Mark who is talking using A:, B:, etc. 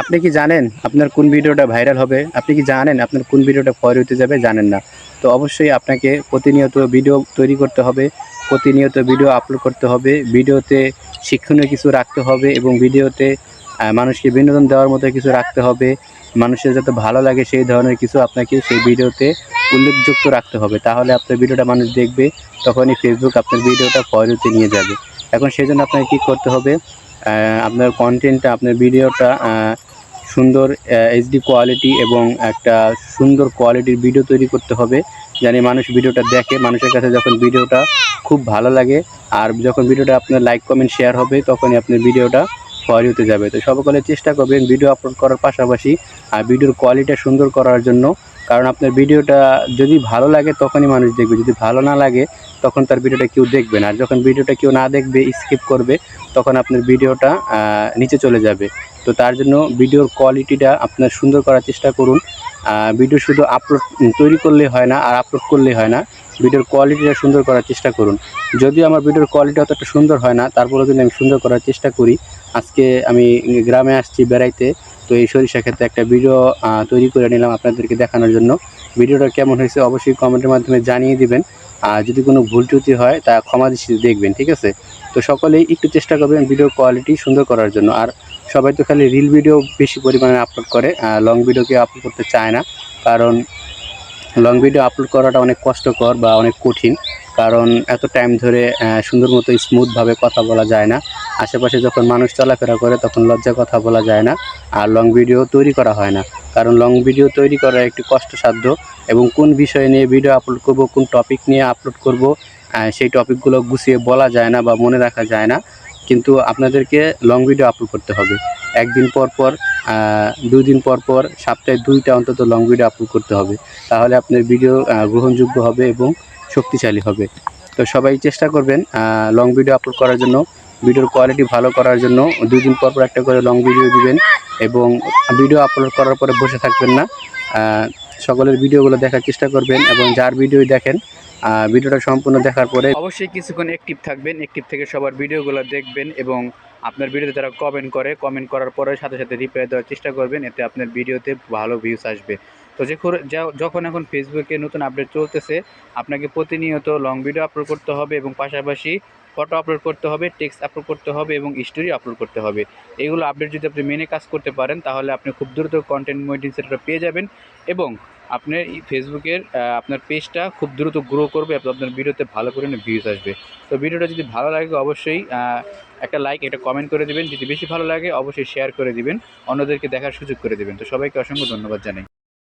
A: আপনি কি জানেন আপনার কোন ভিডিওটা ভাইরাল হবে? আপনি কি জানেন আপনার কোন ভিডিওটা ফর হতে যাবে? জানেন না। তো অবশ্যই আপনাকে প্রতিনিয়ত ভিডিও তৈরি করতে হবে, প্রতিনিয়ত ভিডিও আপলোড করতে হবে, ভিডিওতে শিক্ষণীয় কিছু রাখতে হবে এবং ভিডিওতে মানুষকে বিনোদন দেওয়ার মতো কিছু রাখতে হবে। মানুষের যাতে ভালো লাগে সেই ধরনের কিছু আপনাকে সেই ভিডিওতে উল্লেখযুক্ত রাখতে হবে। তাহলে আপনার ভিডিওটা মানুষ দেখবে, তখনই ফেসবুক আপনার ভিডিওটা ফরওয়ার্ডে নিয়ে যাবে। এখন সেই জন্য আপনাকে কী করতে হবে? আপনার কন্টেন্টটা আপনার ভিডিওটা সুন্দর এইচডি কোয়ালিটি এবং একটা সুন্দর কোয়ালিটির ভিডিও তৈরি করতে হবে। জানি মানুষ ভিডিওটা দেখে, মানুষের কাছে যখন ভিডিওটা খুব ভালো লাগে, আর যখন ভিডিওটা আপনার লাইক কমেন্ট শেয়ার হবে, তখনই আপনার ভিডিওটা হতে যাবে। তো সকলে চেষ্টা করবেন ভিডিও আপলোড করার পাশাপাশি, আর ভিডিওর কোয়ালিটি সুন্দর করার জন্য। কারণ আপনার ভিডিওটা যদি ভালো লাগে, তখনই মানুষ দেখবে। যদি ভালো না লাগে তখন তার ভিডিওটা কেউ দেখবে না। আর যখন ভিডিওটা কেউ না দেখবে স্কিপ করবে, তখন আপনার ভিডিওটা নিচে চলে যাবে। তো তার জন্য ভিডিওর কোয়ালিটিটা আপনার সুন্দর করার চেষ্টা করুন। ভিডিও শুধু আপলোড তৈরি করলে হয় না, আর আপলোড করলে হয় না। ভিডিওর কোয়ালিটিটা সুন্দর করার চেষ্টা করুন। যদিও আমার ভিডিওর কোয়ালিটি অতটা সুন্দর হয় না, তারপরেও কিন্তু আমি সুন্দর করার চেষ্টা করি, আজকে আমি গ্রামে আসছি বেড়াইতে, তো এই সরিষা ক্ষেত্রে একটা ভিডিও তৈরি করে নিলাম আপনাদেরকে দেখানোর জন্য। ভিডিওটা কেমন হয়েছে অবশ্যই কমেন্টের মাধ্যমে জানিয়ে দিবেন। আর যদি কোনো ভুল ত্রুটি হয়, তা ক্ষমা দৃষ্টিতে দেখবেন, ঠিক আছে? তো সকলেই একটু চেষ্টা করবেন ভিডিও কোয়ালিটি সুন্দর করার জন্য। আর সবাই তো খালি রিল ভিডিও বেশি পরিমাণে আপলোড করে লং ভিডিও কেউ আপলোড করতে চায় না। কারণ লং ভিডিও আপলোড করাটা অনেক কষ্টকর বা অনেক কঠিন। কারণ এত টাইম ধরে সুন্দর মতো স্মুথভাবে কথা বলা যায় না। আশেপাশে যখন মানুষ চলাফেরা করে, তখন লজ্জা কথা বলা যায় না। আর লং ভিডিও তৈরি করা হয় না। কারণ লং ভিডিও তৈরি করা একটু কষ্টসাধ্য এবং কোন বিষয় নিয়ে ভিডিও আপলোড করব, কোন টপিক নিয়ে আপলোড করব সেই টপিকগুলো গুছিয়ে বলা যায় না বা মনে রাখা যায় না। কিন্তু আপনাদেরকে লং ভিডিও আপলোড করতে হবে। একদিন পর পর দুই দিন পর পর, সপ্তাহে দুইটা অন্তত লং ভিডিও আপলোড করতে হবে। তাহলে আপনার ভিডিও গ্রহণযোগ্য হবে এবং শক্তিশালী হবে। তো সবাই চেষ্টা করবেন লং ভিডিও আপলোড করার জন্য। ভিডিওর কোয়ালিটি ভালো করার জন্য। দুই দিন পর পর একটা করে লং ভিডিও দিবেন। এবং ভিডিও আপলোড করার পরে বসে থাকবেন না। সকলের ভিডিওগুলো দেখার চেষ্টা করবেন এবং যার ভিডিও দেখেন ভিডিওটা সম্পূর্ণ দেখার পরে
B: অবশ্যই কিছুক্ষণ অ্যাক্টিভ থাকবেন। অ্যাক্টিভ থেকে সবার ভিডিওগুলো দেখবেন এবং আপনার ভিডিওতে তারা কমেন্ট করে। কমেন্ট করার পরে সাথে সাথে রিপ্লাই দেওয়ার চেষ্টা করবেন, এতে আপনার ভিডিওতে ভালো ভিউজ আসবে। তো যা- যখন এখন ফেসবুকে নতুন আপডেট চলতেছে, আপনাকে প্রতিনিয়ত লং ভিডিও আপলোড করতে হবে এবং পাশাপাশি ফটো আপলোড করতে হবে টেক্সট আপলোড করতে হবে এবং স্টোরি আপলোড করতে হবে। এইগুলো আপডেট যদি আপনি মেনে কাজ করতে পারেন, তাহলে আপনি খুব দ্রুত কন্টেন্ট মনিটিং সেটটা পেয়ে যাবেন এবং আপনার ফেসবুকের আপনার পেজটা খুব দ্রুত গ্রো করবে, আপনার ভিডিওতে ভালো পরিমাণে ভিউজ আসবে। তো ভিডিওটা যদি ভালো লাগে অবশ্যই একটা লাইক একটা কমেন্ট করে দেবেন। যদি বেশি ভালো লাগে, অবশ্যই শেয়ার করে দিবেন। অন্যদেরকে দেখার সুযোগ করে দেবেন। তো সবাইকে অসংখ্য ধন্যবাদ জানাই।